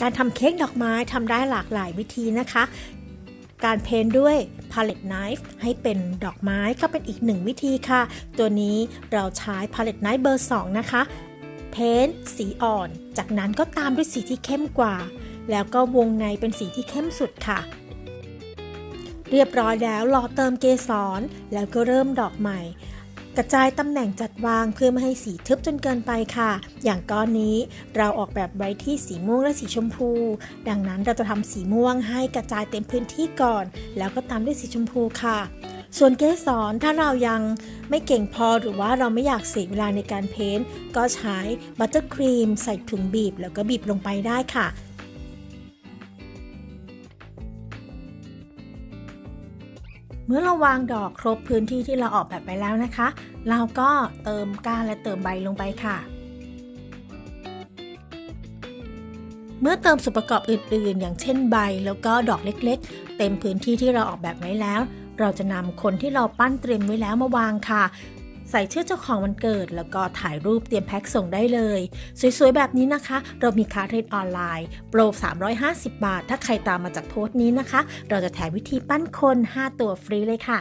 การทำเค้กดอกไม้ทำได้หลากหลายวิธีนะคะ การเพ้นด้วย palette knife ให้เป็นดอกไม้ก็เป็นอีกหนึ่งวิธีค่ะ ตัวนี้เราใช้ palette knife เบอร์ 2 นะคะ เพ้นสีอ่อน จากนั้นก็ตามด้วยสีที่เข้มกว่า แล้วก็วงในเป็นสีที่เข้มสุดค่ะ เรียบร้อยแล้วรอเติมเกสรแล้วก็เริ่มดอกใหม่ กระจายตำแหน่งจัดวางเพื่อไม่ให้สีทึบจนเกินไปค่ะ อย่างก้อนนี้เราออกแบบไว้ที่สีม่วงและสีชมพู ดังนั้นเราจะทำสีม่วงให้กระจายเต็มพื้นที่ก่อน แล้วก็ตามด้วยสีชมพูค่ะ ส่วนเกสรถ้าเรายังไม่เก่งพอหรือว่าเราไม่อยากเสียเวลาในการเพ้นท์ก็ใช้บัตเตอร์ครีมใส่ถุงบีบแล้วก็บีบลงไปได้ค่ะ เมื่อเราวางดอกครบพื้นที่ที่เราออกแบบไปแล้วนะคะ เราก็เติมก้านและเติมใบลงไปค่ะ เมื่อเติมส่วนประกอบอื่นๆ อย่างเช่นใบแล้วก็ดอกเล็กๆ เต็มพื้นที่ที่เราออกแบบไว้แล้ว เราจะนำคนที่เราปั้นเตรียมไว้แล้วมาวางค่ะ ใส่ชื่อเจ้าของวันเกิด แล้วก็ถ่ายรูปเตรียมแพ็คส่งได้เลย สวยๆ แบบนี้นะคะ เรามีค่าเทรดออนไลน์ โปร 350 บาท ถ้าใครตามมาจากโพสต์นี้นะคะ เราจะแถมวิธีปั้นคน 5 ตัวฟรีเลยค่ะ